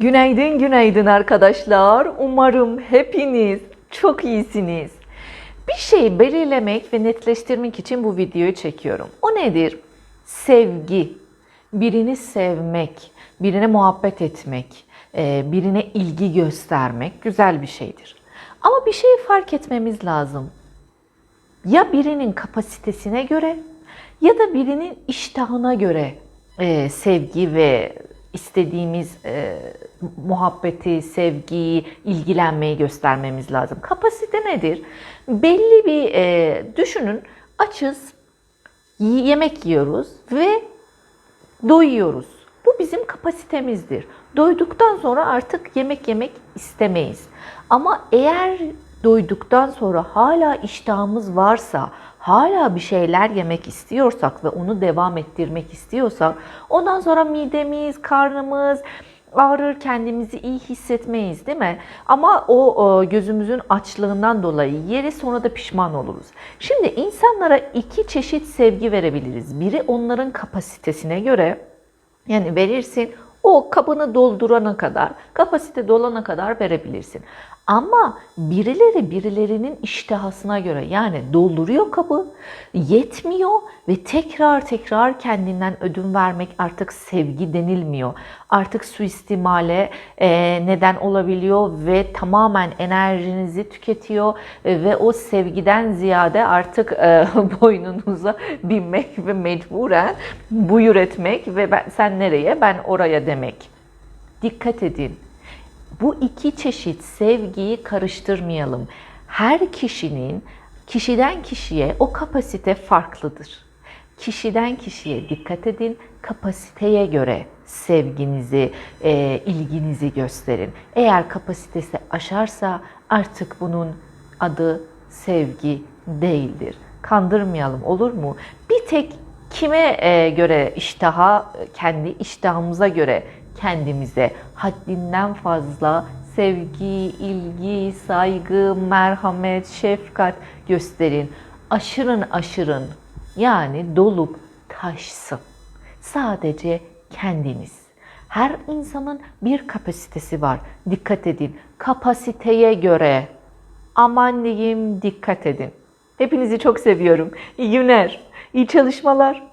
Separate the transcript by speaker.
Speaker 1: Günaydın, günaydın arkadaşlar. Umarım hepiniz çok iyisiniz. Bir şeyi belirlemek ve netleştirmek için bu videoyu çekiyorum. O nedir? Sevgi. Birini sevmek, birine muhabbet etmek, e, birine ilgi göstermek güzel bir şeydir. Ama bir şeyi fark etmemiz lazım. Ya birinin kapasitesine göre ya da birinin iştahına göre e, sevgi ve istediğimiz e, muhabbeti, sevgiyi, ilgilenmeyi göstermemiz lazım. Kapasite nedir? Belli bir e, düşünün açız, yemek yiyoruz ve doyuyoruz. Bu bizim kapasitemizdir. Doyduktan sonra artık yemek yemek istemeyiz. Ama eğer doyduktan sonra hala iştahımız varsa, hala bir şeyler yemek istiyorsak ve onu devam ettirmek istiyorsak, ondan sonra midemiz, karnımız ağrır, kendimizi iyi hissetmeyiz değil mi? Ama o, gözümüzün açlığından dolayı yeri sonra da pişman oluruz. Şimdi insanlara iki çeşit sevgi verebiliriz. Biri onların kapasitesine göre, yani verirsin o kabını doldurana kadar, kapasite dolana kadar verebilirsin. Ama birileri birilerinin iştihasına göre yani dolduruyor kabı, yetmiyor ve tekrar tekrar kendinden ödün vermek artık sevgi denilmiyor. Artık suistimale e, neden olabiliyor ve tamamen enerjinizi tüketiyor ve o sevgiden ziyade artık e, boynunuza binmek ve mecburen buyur etmek ve ben, sen nereye ben oraya demek. Dikkat edin. Bu iki çeşit sevgiyi karıştırmayalım. Her kişinin kişiden kişiye o kapasite farklıdır. Kişiden kişiye dikkat edin, kapasiteye göre sevginizi, e, ilginizi gösterin. Eğer kapasitesi aşarsa artık bunun adı sevgi değildir. Kandırmayalım olur mu? Bir tek kime e, göre iştaha, kendi iştahımıza göre kendimize haddinden fazla sevgi, ilgi, saygı, merhamet, şefkat gösterin. Aşırın aşırın yani dolup taşsın. Sadece kendiniz. Her insanın bir kapasitesi var. Dikkat edin. Kapasiteye göre aman diyeyim dikkat edin. Hepinizi çok seviyorum. İyi günler, iyi çalışmalar.